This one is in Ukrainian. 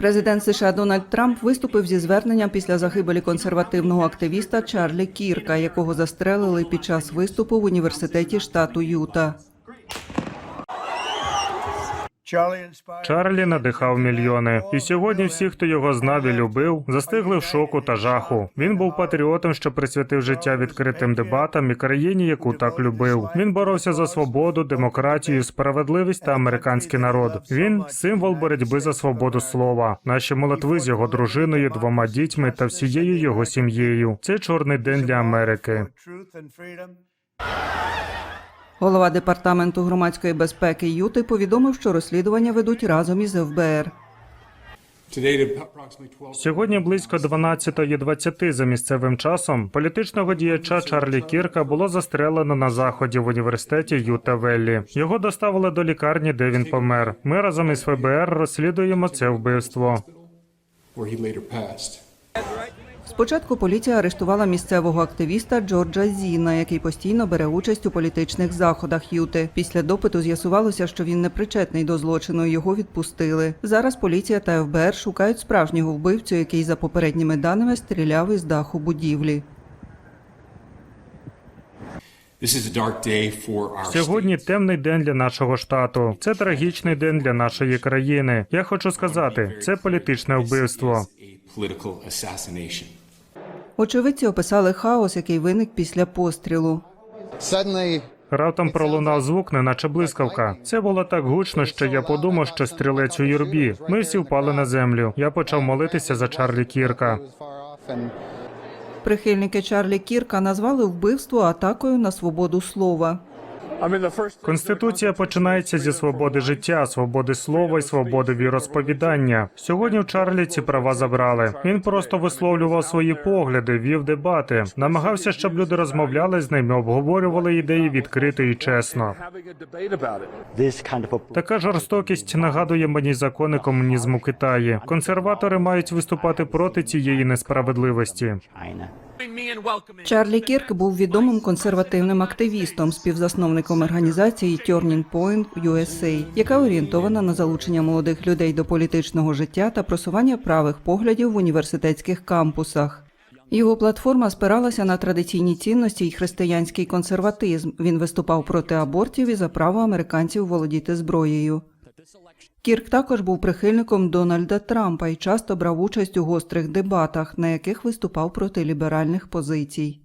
Президент США Дональд Трамп виступив зі зверненням після загибелі консервативного активіста Чарлі Кірка, якого застрелили під час виступу в університеті штату Юта. Чарлі надихав мільйони, і сьогодні всі, хто його знав і любив, застигли в шоку та жаху. Він був патріотом, що присвятив життя відкритим дебатам і країні, яку так любив. Він боровся за свободу, демократію, справедливість та американський народ. Він символ боротьби за свободу слова. Наші молитви з його дружиною, двома дітьми та всією його сім'єю. Це чорний день для Америки. Голова департаменту громадської безпеки Юти повідомив, що розслідування ведуть разом із ФБР. Today, at approximately 12 Сьогодні близько 12.20 за місцевим часом політичного діяча Чарлі Кірка було застрелено на заході в університеті Юта Веллі. Його доставили до лікарні, де він помер. Ми разом із ФБР розслідуємо це вбивство. Спочатку поліція арештувала місцевого активіста Джорджа Зіна, який постійно бере участь у політичних заходах Юти. Після допиту з'ясувалося, що він не причетний до злочину. Його відпустили. Зараз поліція та ФБР шукають справжнього вбивцю, який за попередніми даними стріляв із даху будівлі. Сьогодні темний день для нашого штату. Це трагічний день для нашої країни. Я хочу сказати, це політичне вбивство. Political assassination. Очевидці описали хаос, який виник після пострілу. Suddenly, Раптом пролунав звук, неначе блискавка. Це було так гучно, що я подумав, що стрілець у юрбі. Ми всі впали на землю. Я почав молитися за Чарлі Кірка. Прихильники Чарлі Кірка назвали вбивство атакою на свободу слова. Конституція починається зі свободи життя, свободи слова і свободи віросповідання. Сьогодні в Чарлі ці права забрали. Він просто висловлював свої погляди, вів дебати, намагався, щоб люди розмовляли з ними, обговорювали ідеї відкрито і чесно. Така жорстокість нагадує мені закони комунізму Китаї. Консерватори мають виступати проти цієї несправедливості. Чарлі Кірк був відомим консервативним активістом, співзасновником організації Turning Point USA, яка орієнтована на залучення молодих людей до політичного життя та просування правих поглядів в університетських кампусах. Його платформа спиралася на традиційні цінності і християнський консерватизм. Він виступав проти абортів і за право американців володіти зброєю. Кірк також був прихильником Дональда Трампа і часто брав участь у гострих дебатах, на яких виступав проти ліберальних позицій.